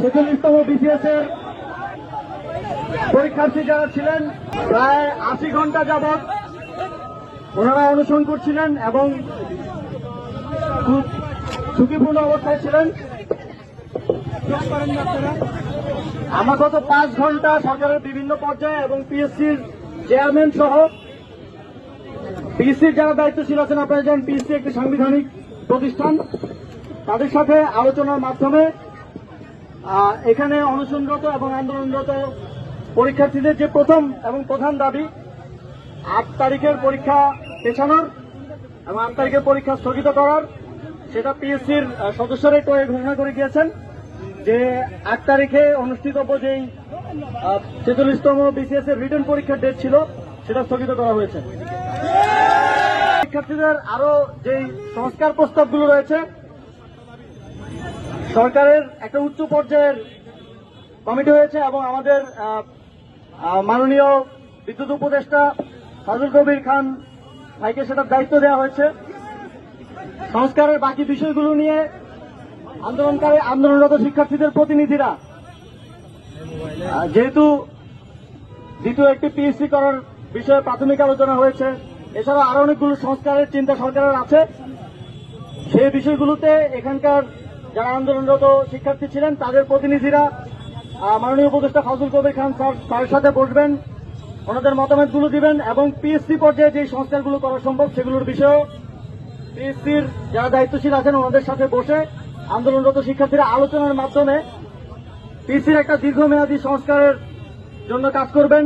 ছেচল্লিশতম BCS এর পরীক্ষার্থী যারা ছিলেন, প্রায় আশি ঘণ্টা যাবৎ ওনারা অনুসরণ করছিলেন এবং ঝুঁকিপূর্ণ অবস্থায় ছিলেন। আমরা গত পাঁচ ঘণ্টা সরকারের বিভিন্ন পর্যায়ে এবং পিএসসির চেয়ারম্যান সহ পিএসসির যারা দায়িত্বশীল আছেন, আপনারা জানেন পিএসসি একটি সাংবিধানিক প্রতিষ্ঠান। তাদের সাথে আলোচনার মাধ্যমে এখানে অনশনরত এবং আন্দোলনরত পরীক্ষার্থীদের যে প্রথম এবং প্রধান দাবি, আট তারিখের পরীক্ষা পেছানোর এবং আট তারিখের পরীক্ষা স্থগিত করার, সেটা পিএসসির সদস্যরা তো ঘোষণা করে গিয়েছেন যে আট তারিখে অনুষ্ঠিতব্য যেই ছেচল্লিশতম বিসিএস এর রিটার্ন পরীক্ষার ডেট ছিল, সেটা স্থগিত করা হয়েছে। শিক্ষার্থীদের আরও যেই সংস্কার প্রস্তাবগুলো রয়েছে সরকারের একটা উচ্চ পর্যায়ের কমিটি হয়েছে এবং আমাদের মাননীয় বিদ্যুৎ উপদেষ্টা ফাজুল কবির খান ভাইকে সেটার দায়িত্ব দেওয়া হয়েছে। সংস্কারের বাকি বিষয়গুলো নিয়ে আন্দোলনকারী, আন্দোলনরত শিক্ষার্থীদের প্রতিনিধিরা যেহেতু দ্বিতীয় একটি পিএসসি করার বিষয়ে প্রাথমিক আলোচনা হয়েছে এছাড়া আরও অনেকগুলো সংস্কারের চিন্তা সরকারের আছে। সেই বিষয়গুলোতে এখানকার যারা আন্দোলনরত শিক্ষার্থী ছিলেন, তাদের প্রতিনিধিরা মাননীয় উপদেষ্টা ফজল কবির খান স্যার সাথে বসবেন, ওনাদের মতামতগুলো দিবেন এবং পিএসসি পর্যায়ে যে সংস্কারগুলো করা সম্ভব সেগুলোর বিষয়েও পিএসসির যারা দায়িত্বশীল আছেন ওনাদের সাথে বসে আন্দোলনরত শিক্ষার্থীরা আলোচনার মাধ্যমে পিএসসির একটা দীর্ঘমেয়াদী সংস্কারের জন্য কাজ করবেন।